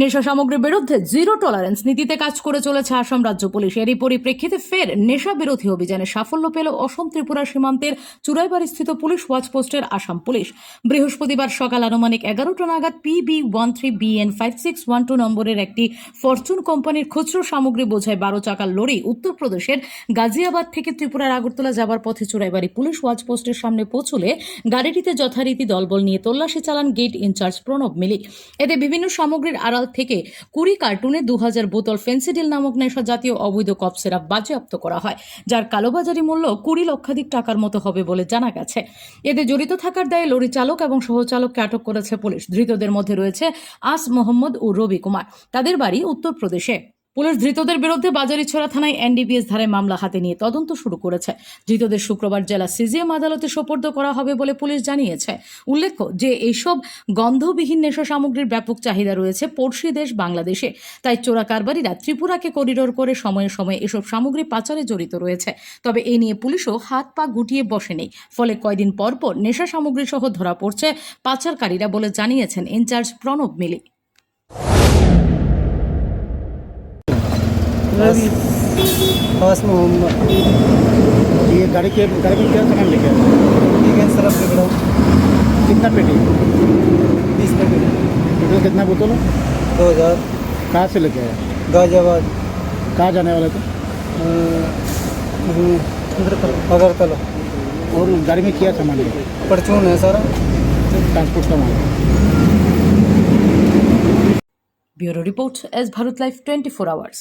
নেশা সামগ্রীর বিরুদ্ধে জিরো টলারেন্স নীতিতে কাজ করে চলেছে আসাম রাজ্য পুলিশ। এরই পরিপ্রেক্ষিতে ফের নেশা বিরোধী অভিযানে সাফল্য পেল অসম ত্রিপুরা সীমান্তের চুরাইবাড়ি স্থিত পুলিশ ওয়াচ পোস্টের আসাম পুলিশ। বৃহস্পতিবার সকাল আনুমানিক এগারোটা নাগাদ PB one three BN five six one two নম্বরের একটি ফরচুন কোম্পানির খুচরো সামগ্রী বোঝায় বারো চাকার লরি উত্তরপ্রদেশের গাজিয়াবাদ থেকে ত্রিপুরার আগরতলা যাবার পথে চুরাইবাড়ি পুলিশ ওয়াচ পোস্টের সামনে পৌঁছলে গাড়িটিতে যথারীতি দলবল নিয়ে তল্লাশি চালান গেট ইনচার্জ প্রণব মিলি। এতে বিভিন্ন সামগ্রীর আড়াল থেকে কুড়ি কার্টুনে দু হাজার বোতল ফেন্সিডিল নামক নেশা জাতীয় অবৈধ কফ সিরাপ বাজেয়াপ্ত করা হয়, যার কালোবাজারি মূল্য কুড়ি লক্ষাধিক টাকার মতো হবে বলে জানা গেছে। এতে জড়িত থাকার দায়ে লরি চালক এবং সহচালককে আটক করেছে পুলিশ। ধৃতদের মধ্যে রয়েছে আস মোহাম্মদ ও রবি কুমার। তাদের বাড়ি উত্তরপ্রদেশে। পুলিশ ধৃতদের বিরুদ্ধে বাজারিছড়া থানায় এনডিপিএস ধারায় মামলা হাতে নিয়ে তদন্ত শুরু করেছে। ধৃতদের শুক্রবার জেলা সিজিএম আদালতে সোপর্দ করা হবে বলে পুলিশ জানিয়েছে। উল্লেখ্য যে এইসব গন্ধবিহীন নেশা সামগ্রীর ব্যাপক চাহিদা রয়েছে পড়শি দেশ বাংলাদেশে। তাই চোরা কারবারিরা ত্রিপুরাকে করিডোর করে সময়ে সময়ে এসব সামগ্রী পাচারে জড়িত রয়েছে। তবে এ নিয়ে পুলিশও হাত পা গুটিয়ে বসে নেই ফলে কয়দিন পর পর নেশা সামগ্রী সহ ধরা পড়ছে পাচারকারীরা বলে জানিয়েছেন ইনচার্জ প্রণব মিলি। बस। ये गाड़ी के गाड़ी में क्या सामान लेके ठीक कितना पेटी? बीस पेटी। कितना बोतल? दो हज़ार। कहाँ से लेके आया गाजियाबाद। कहाँ जाने वाले थे? अगरतला। और गाड़ी में क्या सामान है? परचून है सारा। ट्रांसपोर्ट का माल ब्यूरो रिपोर्ट एस भारत लाइफ 24 आवर्स।